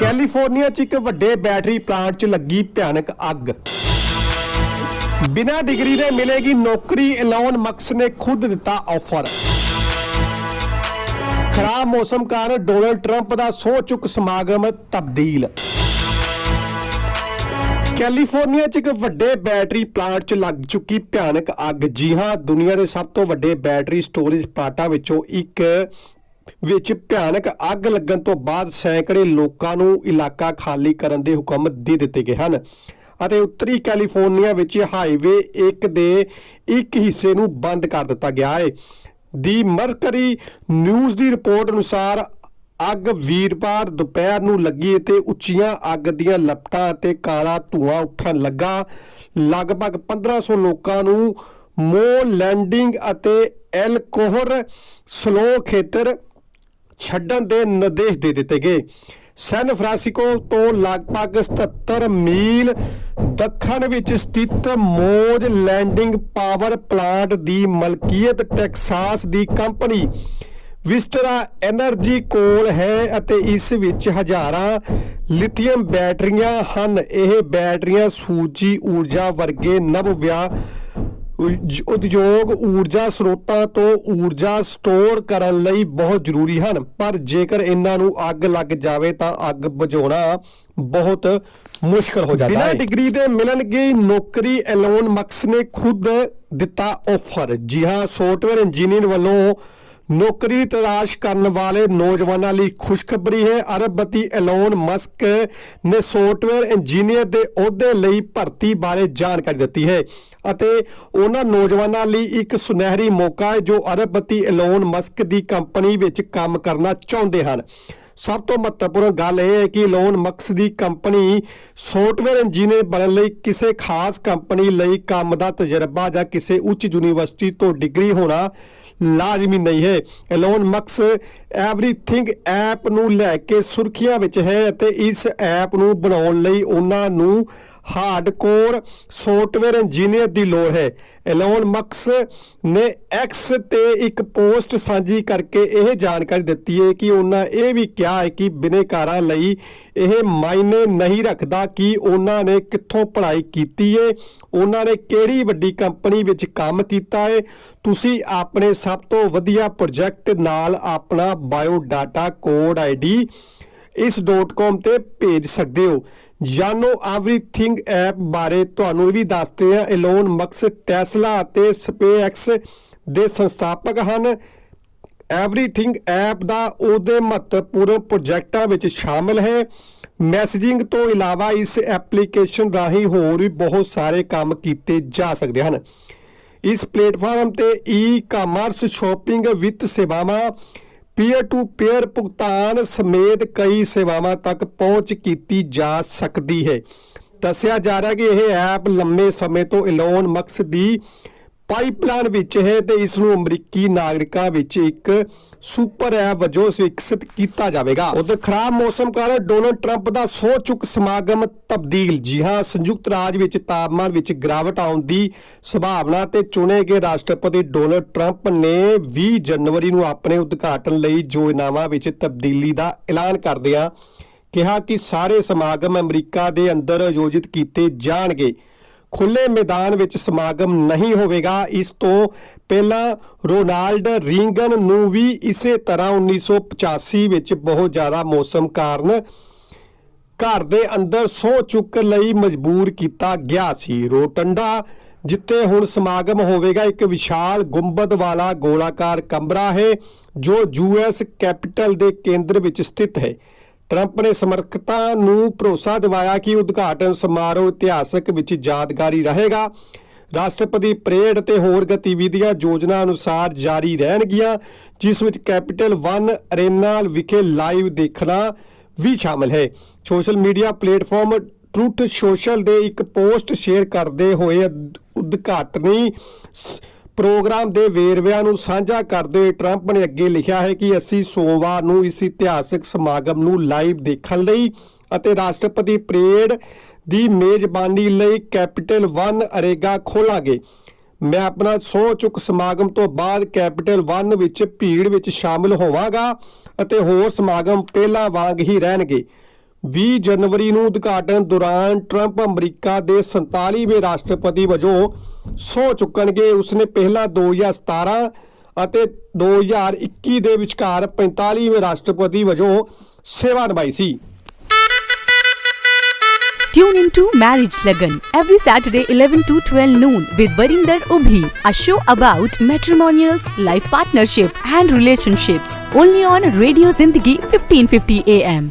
California 'ਚ ਇੱਕ ਵੱਡੇ ਬੈਟਰੀ ਪਲਾਂਟ 'ਚ ਲੱਗੀ ਭਿਆਨਕ ਅੱਗ। ਬਿਨਾਂ ਡਿਗਰੀ ਦੇ ਮਿਲੇਗੀ ਨੌਕਰੀ ਐਲਨ ਮਕਸ ਨੇ ਖੁਦ ਦਿੱਤਾ ਆਫਰ। ਖਰਾਬ ਮੌਸਮ ਕਾਰਨ ਡੋਨਲਡ ਟਰੰਪ ਦਾ ਸਹੁੰ ਚੁੱਕ ਸਮਾਗਮ ਤਬਦੀਲ। ਕੈਲੀਫੋਰਨੀਆ 'ਚ ਇੱਕ ਵੱਡੇ ਬੈਟਰੀ ਪਲਾਂਟ 'ਚ ਲੱਗ ਚੁੱਕੀ ਭਿਆਨਕ ਅੱਗ। ਜੀ ਹਾਂ, ਦੁਨੀਆ ਦੇ ਸਭ ਤੋਂ ਵੱਡੇ ਬੈਟਰੀ ਸਟੋਰੇਜ ਪਲਾਟਾਂ ਵਿੱਚੋਂ ਇੱਕ ਵਿੱਚ ਭਿਆਨਕ ਅੱਗ ਲੱਗਣ ਤੋਂ ਬਾਅਦ ਸੈਂਕੜੇ ਲੋਕਾਂ ਨੂੰ ਇਲਾਕਾ ਖਾਲੀ ਕਰਨ ਦੇ ਹੁਕਮ ਦੇ ਦਿੱਤੇ ਗਏ ਹਨ ਅਤੇ ਉੱਤਰੀ ਕੈਲੀਫੋਰਨੀਆ ਵਿੱਚ ਹਾਈਵੇ 1 ਦੇ ਇੱਕ ਹਿੱਸੇ ਨੂੰ ਬੰਦ ਕਰ ਦਿੱਤਾ ਗਿਆ ਹੈ। ਦੀ ਮਰਕਰੀ ਨਿਊਜ਼ ਦੀ ਰਿਪੋਰਟ ਅਨੁਸਾਰ ਅੱਗ ਵੀਰਵਾਰ ਦੁਪਹਿਰ ਨੂੰ ਲੱਗੀ ਅਤੇ ਉੱਚੀਆਂ ਅੱਗ ਦੀਆਂ ਲਪਟਾਂ ਅਤੇ ਕਾਲਾ ਧੂਆਂ ਉੱਠਣ ਲੱਗਾ। ਲਗਭਗ 1500 ਲੋਕਾਂ ਨੂੰ ਮੋ ਲੈਂਡਿੰਗ ਅਤੇ ਐਲਕੋਹਰ ਸਲੋ ਖੇਤਰ ਛੱਡਣ ਦੇ ਨਿਰਦੇਸ਼ ਦੇ ਦਿੱਤੇ ਗਏ। ਸੈਨ ਫਰਾਂਸਿਸਕੋ ਤੋਂ ਲਗਭਗ 77 ਮੀਲ ਦੱਖਣ ਵਿੱਚ ਸਥਿਤ ਮੋਜ ਲੈਂਡਿੰਗ ਪਾਵਰ ਪਲਾਂਟ ਦੀ ਮਲਕੀਅਤ ਟੈਕਸਾਸ ਦੀ ਕੰਪਨੀ ਵਿਸਟਰਾ એનર્ਜੀ ਕੋਲ ਹੈ ਅਤੇ ਇਸ ਵਿੱਚ ਹਜ਼ਾਰਾਂ ਲਿਥੀਅਮ ਬੈਟਰੀਆਂ ਹਨ। ਇਹ ਬੈਟਰੀਆਂ ਸੂਜੀ ਊਰਜਾ ਵਰਗੇ ਨਵ ਵਿਆ ਉਦਯੋਗ ਊਰਜਾ ਸਰੋਤਾਂ ਤੋਂ ਊਰਜਾ ਸਟੋਰ ਕਰਨ ਲਈ ਬਹੁਤ ਜ਼ਰੂਰੀ ਹਨ। ਪਰ ਜੇਕਰ ਇਹਨਾਂ ਨੂੰ ਅੱਗ ਲੱਗ ਜਾਵੇ ਤਾਂ ਅੱਗ ਬੁਝਾਉਣਾ ਬਹੁਤ ਮੁਸ਼ਕਲ ਹੋ ਜਾਂਦਾ ਹੈ। ਬਿਨਾਂ ਡਿਗਰੀ ਦੇ ਮਿਲਣਗੇ ਨੌਕਰੀ ਐਲੋਨ ਮਕਸ ਨੇ ਖੁਦ ਦਿੱਤਾ ਆਫਰ ਜੀ ਹਾਂ ਸੌਫਟਵੇਅਰ ਇੰਜੀਨੀਅਰ ਵੱਲੋਂ ਨੌਕਰੀ ਤਲਾਸ਼ ਕਰਨ ਵਾਲੇ ਨੌਜਵਾਨਾਂ ਲਈ ਖੁਸ਼ਖਬਰੀ ਹੈ। ਅਰਬਪਤੀ ਐਲੋਨ ਮਸਕ ਨੇ ਸੌਫਟਵੇਅਰ ਇੰਜੀਨੀਅਰ ਦੇ ਅਹੁਦੇ ਲਈ ਭਰਤੀ ਬਾਰੇ ਜਾਣਕਾਰੀ ਦਿੱਤੀ ਹੈ ਅਤੇ ਉਹਨਾਂ ਨੌਜਵਾਨਾਂ ਲਈ ਇੱਕ ਸੁਨਹਿਰੀ ਮੌਕਾ ਹੈ ਜੋ ਅਰਬਪਤੀ ਐਲੋਨ ਮਸਕ ਦੀ ਕੰਪਨੀ ਵਿੱਚ ਕੰਮ ਕਰਨਾ ਚਾਹੁੰਦੇ ਹਨ। ਸਭ ਤੋਂ ਮਹੱਤਵਪੂਰਨ ਗੱਲ ਇਹ ਹੈ ਕਿ ਲੋਨ ਮਕਸ ਦੀ ਕੰਪਨੀ ਸੌਫਟਵੇਅਰ ਇੰਜੀਨੀਅਰ ਬਣਨ ਲਈ ਕਿਸੇ ਖਾਸ ਕੰਪਨੀ ਲਈ ਕੰਮ ਦਾ ਤਜਰਬਾ ਜਾਂ ਕਿਸੇ ਉੱਚ ਯੂਨੀਵਰਸਿਟੀ ਤੋਂ ਡਿਗਰੀ ਹੋਣਾ ਲਾਜ਼ਮੀ ਨਹੀਂ ਹੈ। ਐਲੋਨ ਮਕਸ ਐਵਰੀਥਿੰਗ ਐਪ ਨੂੰ ਲੈ ਕੇ ਸੁਰਖੀਆਂ ਵਿੱਚ ਹੈ ਅਤੇ ਇਸ ਐਪ ਨੂੰ ਬਣਾਉਣ ਲਈ ਉਹਨਾਂ ਨੂੰ ਹਾਰਡਕੋਰ ਸੌਫਟਵੇਅਰ ਇੰਜੀਨੀਅਰ ਦੀ ਲੋੜ ਹੈ। ਐਲੋਨ ਮਕਸ ਨੇ ਐਕਸ ਤੇ ਇੱਕ ਪੋਸਟ ਸਾਂਝੀ ਕਰਕੇ ਇਹ ਜਾਣਕਾਰੀ ਦਿੱਤੀ ਹੈ ਕਿ ਉਹਨਾਂ ਇਹ ਵੀ ਕਿਹਾ ਹੈ ਕਿ ਬਿਨੇਕਾਰਾਂ ਲਈ ਇਹ ਮਾਇਨੇ ਨਹੀਂ ਰੱਖਦਾ ਕਿ ਉਹਨਾਂ ਨੇ ਕਿੱਥੋਂ ਪੜ੍ਹਾਈ ਕੀਤੀ ਹੈ, ਉਹਨਾਂ ਨੇ ਕਿਹੜੀ ਵੱਡੀ ਕੰਪਨੀ ਵਿੱਚ ਕੰਮ ਕੀਤਾ ਹੈ। ਤੁਸੀਂ ਆਪਣੇ ਸਭ ਤੋਂ ਵਧੀਆ ਪ੍ਰੋਜੈਕਟ ਨਾਲ ਆਪਣਾ ਬਾਇਓ ਡਾਟਾ ਕੋਡ ਆਈਡੀ ਇਸ .com ਤੇ ਭੇਜ ਸਕਦੇ ਹੋ। ਜਾਨੋ ਐਵਰੀਥਿੰਗ ਐਪ ਬਾਰੇ ਤੁਹਾਨੂੰ ਇਹ ਵੀ ਦੱਸਦੇ ਆ ਐਲੋਨ ਮਕਸ ਟੈਸਲਾ ਅਤੇ ਸਪੇਐਕਸ ਦੇ ਸੰਸਥਾਪਕ ਹਨ। ਐਵਰੀਥਿੰਗ ਐਪ ਦਾ ਉਹਦੇ ਮਹੱਤਵਪੂਰਨ ਪ੍ਰੋਜੈਕਟਾਂ ਵਿੱਚ ਸ਼ਾਮਲ ਹੈ। ਮੈਸੇਜਿੰਗ ਤੋਂ ਇਲਾਵਾ ਇਸ ਐਪਲੀਕੇਸ਼ਨ ਰਾਹੀਂ ਹੋਰ ਵੀ ਬਹੁਤ ਸਾਰੇ ਕੰਮ ਕੀਤੇ ਜਾ ਸਕਦੇ ਹਨ। ਇਸ ਪਲੇਟਫਾਰਮ ਤੇ ਈ-ਕਾਮਰਸ ਸ਼ਾਪਿੰਗ ਵਿੱਤ ਸੇਵਾਵਾਂ ਪੀਅਰ ਟੂ ਪੀਅਰ ਭੁਗਤਾਨ ਸਮੇਤ ਕਈ ਸੇਵਾਵਾਂ ਤੱਕ ਪਹੁੰਚ ਕੀਤੀ ਜਾ ਸਕਦੀ ਹੈ। ਦੱਸਿਆ ਜਾ ਰਿਹਾ ਕਿ ਇਹ ਐਪ ਲੰਮੇ ਸਮੇਂ ਤੋਂ ਐਲੋਨ ਮਕਸ ਦੀ ਪਾਈਪਲਾਈਨ ਵਿੱਚ ਹੈ ਤੇ ਇਸ ਨੂੰ ਅਮਰੀਕੀ ਨਾਗਰਿਕਾਂ ਵਿੱਚ ਇੱਕ ਸੁਪਰ ਐਪ ਵਜੋਂ ਵਿਕਸਿਤ ਕੀਤਾ ਜਾਵੇਗਾ। ਉਧਰ ਖਰਾਬ ਮੌਸਮ ਕਾਰਨ ਡੋਨਲਡ ਟਰੰਪ ਦਾ ਸਹੁੰ ਚੁੱਕ ਸਮਾਗਮ ਤਬਦੀਲ। ਜੀ ਹਾਂ, ਸੰਯੁਕਤ ਰਾਜ ਵਿੱਚ ਤਾਪਮਾਨ ਵਿੱਚ ਗਿਰਾਵਟ ਆਉਣ ਦੀ ਸੰਭਾਵਨਾ ਤੇ ਚੁਣੇ ਗਏ ਰਾਸ਼ਟਰਪਤੀ ਡੋਨਲਡ ਟਰੰਪ ਨੇ 20 ਜਨਵਰੀ ਨੂੰ ਆਪਣੇ ਉਦਘਾਟਨ ਲਈ ਯੋਜਨਾਵਾਂ ਵਿੱਚ ਤਬਦੀਲੀ ਦਾ ਐਲਾਨ ਕਰਦਿਆਂ ਕਿਹਾ ਕਿ ਸਾਰੇ ਸਮਾਗਮ ਅਮਰੀਕਾ ਦੇ ਅੰਦਰ ਆਯੋਜਿਤ ਕੀਤੇ ਜਾਣਗੇ। ਖੁੱਲੇ ਮੈਦਾਨ ਵਿੱਚ ਸਮਾਗਮ ਨਹੀਂ ਹੋਵੇਗਾ। ਇਸ ਤੋਂ ਪਹਿਲਾਂ ਰੋਨਾਲਡ ਰੀਗਨ ਨੂੰ ਵੀ ਇਸੇ ਤਰ੍ਹਾਂ 1985 ਵਿੱਚ ਬਹੁਤ ਜ਼ਿਆਦਾ ਮੌਸਮ ਕਾਰਨ ਘਰ ਦੇ ਅੰਦਰ ਸੌ ਚੁੱਕ ਲਈ ਮਜਬੂਰ ਕੀਤਾ ਗਿਆ ਸੀ। ਰੋਟੰਡਾ, ਜਿੱਥੇ ਹੁਣ ਸਮਾਗਮ ਹੋਵੇਗਾ, ਇੱਕ ਵਿਸ਼ਾਲ ਗੁੰਬਦ ਵਾਲਾ ਗੋਲਾਕਾਰ ਕਮਰਾ ਹੈ, ਜੋ ਯੂਐਸ ਕੈਪੀਟਲ ਦੇ ਕੇਂਦਰ ਵਿੱਚ ਸਥਿਤ ਹੈ। ਟਰੰਪ ਨੇ ਸਮਰਥਕਾਂ ਨੂੰ ਭਰੋਸਾ ਦਿਵਾਇਆ ਕਿ ਉਦਘਾਟਨ ਸਮਾਰੋਹ ਇਤਿਹਾਸਕ ਵਿੱਚ ਯਾਦਗਾਰੀ ਰਹੇਗਾ। ਰਾਸ਼ਟਰਪਤੀ ਪਰੇਡ ਤੇ ਹੋਰ ਗਤੀਵਿਧੀਆਂ ਯੋਜਨਾ ਅਨੁਸਾਰ ਜਾਰੀ ਰਹਿਣਗੀਆਂ, ਜਿਸ ਵਿੱਚ ਕੈਪੀਟਲ 1 ਅਰੇਨਾ ਵਿਖੇ ਲਾਈਵ ਦੇਖਣਾ ਵੀ ਸ਼ਾਮਲ ਹੈ। Social media platform truth social ਦੇ ਇੱਕ ਪੋਸਟ ਸ਼ੇਅਰ ਕਰਦੇ ਹੋਏ ਉਦਘਾਟਨੀ ਪ੍ਰੋਗਰਾਮ ਦੇ ਵੇਰਵਿਆਂ ਨੂੰ ਸਾਂਝਾ ਕਰਦੇ ਹੋਏ ਟਰੰਪ ਨੇ ਅੱਗੇ ਲਿਖਿਆ ਹੈ ਕਿ ਅਸੀਂ ਸੋਮਵਾਰ ਨੂੰ ਇਸ ਇਤਿਹਾਸਕ ਸਮਾਗਮ ਨੂੰ ਲਾਈਵ ਦੇਖਣ ਲਈ ਅਤੇ ਰਾਸ਼ਟਰਪਤੀ ਪਰੇਡ ਦੀ ਮੇਜ਼ਬਾਨੀ ਲਈ ਕੈਪੀਟਲ 1 ਅਰੇਗਾ ਖੋਲਾਂਗੇ। ਮੈਂ ਆਪਣਾ ਸਹੁੰ ਚੁੱਕ ਸਮਾਗਮ ਤੋਂ ਬਾਅਦ ਕੈਪੀਟਲ 1 ਵਿੱਚ ਭੀੜ ਵਿੱਚ ਸ਼ਾਮਲ ਹੋਵਾਂਗਾ ਅਤੇ ਹੋਰ ਸਮਾਗਮ ਪਹਿਲਾਂ ਵਾਂਗ ਹੀ ਰਹਿਣਗੇ। 20 ਜਨਵਰੀ ਨੂੰ ਉਦਘਾਟਨ ਦੌਰਾਨ ਟਰੰਪ ਅਮਰੀਕਾ ਦੇ 47ਵੇਂ ਰਾਸ਼ਟਰਪਤੀ ਵਜੋਂ ਸਹੁੰ ਚੁੱਕਣਗੇ ਉਸਨੇ ਪਹਿਲਾਂ 2017 ਅਤੇ 2021 ਦੇ ਵਿਚਕਾਰ 45ਵੇਂ ਰਾਸ਼ਟਰਪਤੀ ਵਜੋਂ ਸੇਵਾ ਨਿਭਾਈ ਸੀ Tune into Marriage Lagan every Saturday 11 to 12 noon with Varinder Ubhi, a show about matrimonials, life partnership and relationships. Only on Radio Zindagi 1550 AM.